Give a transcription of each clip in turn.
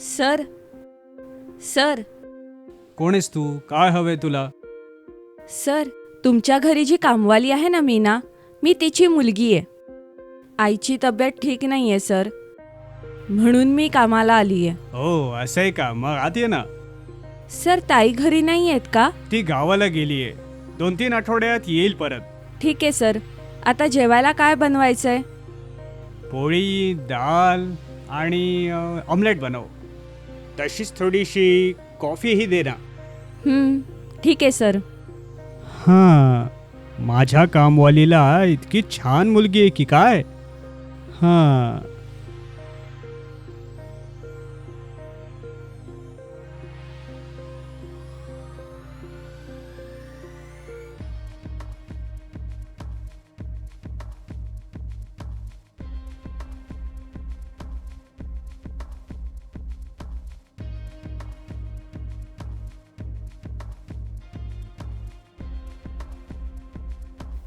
Sir sir. कोण आहेस तू? काय हवंय तुला? सर तुमच्या घरी जी कामवाली आहे ना मीना मी तिची मुलगी आहे. आईची तब्येत ठीक नाही आहे सर. म्हणून मी कामाला आली आहे हो असं आहे का? मग आत ये ना. सर ताई घरी नाही आहेत का? ती गावाला गेलीये. दोन तीन आठवड्यात येईल परत. ठीक आहे सर. आता जेवायला काय बनवायचंय? पोळी डाळ आणि ऑमलेट बनव. तशीच थोडीशी कॉफीही दे ना. हं, ठीक आहे सर. हां माझ्या कामवालीला इतकी छान मुलगी आहे की काय? हां.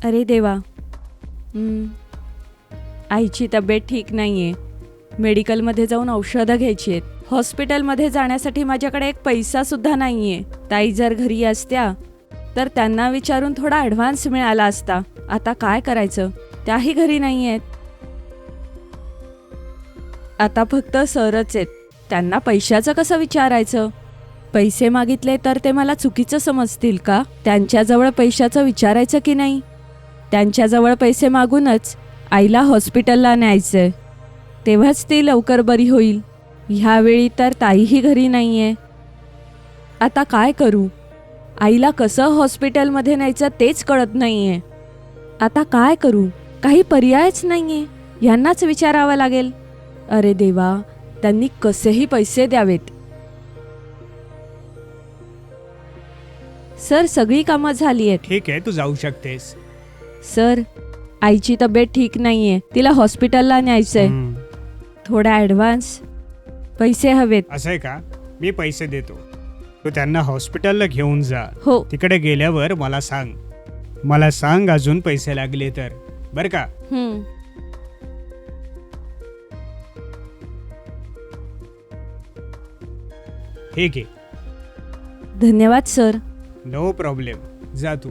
अरे देवा. आईची तब्येत ठीक नाही आहे मेडिकलमध्ये जाऊन औषधं घ्यायची आहेत. हॉस्पिटलमध्ये जाण्यासाठी माझ्याकडे एक पैसासुद्धा नाही आहे ताई जर घरी असत्या तर त्यांना विचारून थोडा ॲडव्हान्स मिळाला असता. आता काय करायचं? त्याही घरी नाही आहेत आता फक्त सरच आहेत. त्यांना पैशाचं कसं विचारायचं? पैसे मागितले तर ते मला चुकीचं समजतील का? त्यांच्याजवळ पैशाचं विचारायचं की नाही? त्यांच्याजवळ पैसे मागूनच आईला हॉस्पिटलला न्यायचंय. तेव्हाच ती लवकर बरी होईल. ह्यावेळी तर ताईही घरी नाही आहे आता काय करू? आईला कसं हॉस्पिटलमध्ये न्यायचं तेच कळत नाही आहे आता काय करू? काही पर्यायच नाही आहे यांनाच विचारावं लागेल. अरे देवा त्यांनी कसेही पैसे द्यावेत. सर सगळी कामं झाली आहेत ठीक आहे तू जाऊ शकतेस. सर आईची तब्येत ठीक नाहीये. तिला हॉस्पिटलला न्यायचंय. हं. थोडा ॲडव्हान्स पैसे हवेत. असं आहे का? मी पैसे देतो. तू त्यांना हॉस्पिटलला घेऊन जा. हो. तिकडे गेल्यावर मला सांग. मला सांग अजून पैसे लागले तर. बर का? हं. ठीक आहे. धन्यवाद सर. नो प्रॉब्लेम जा तू.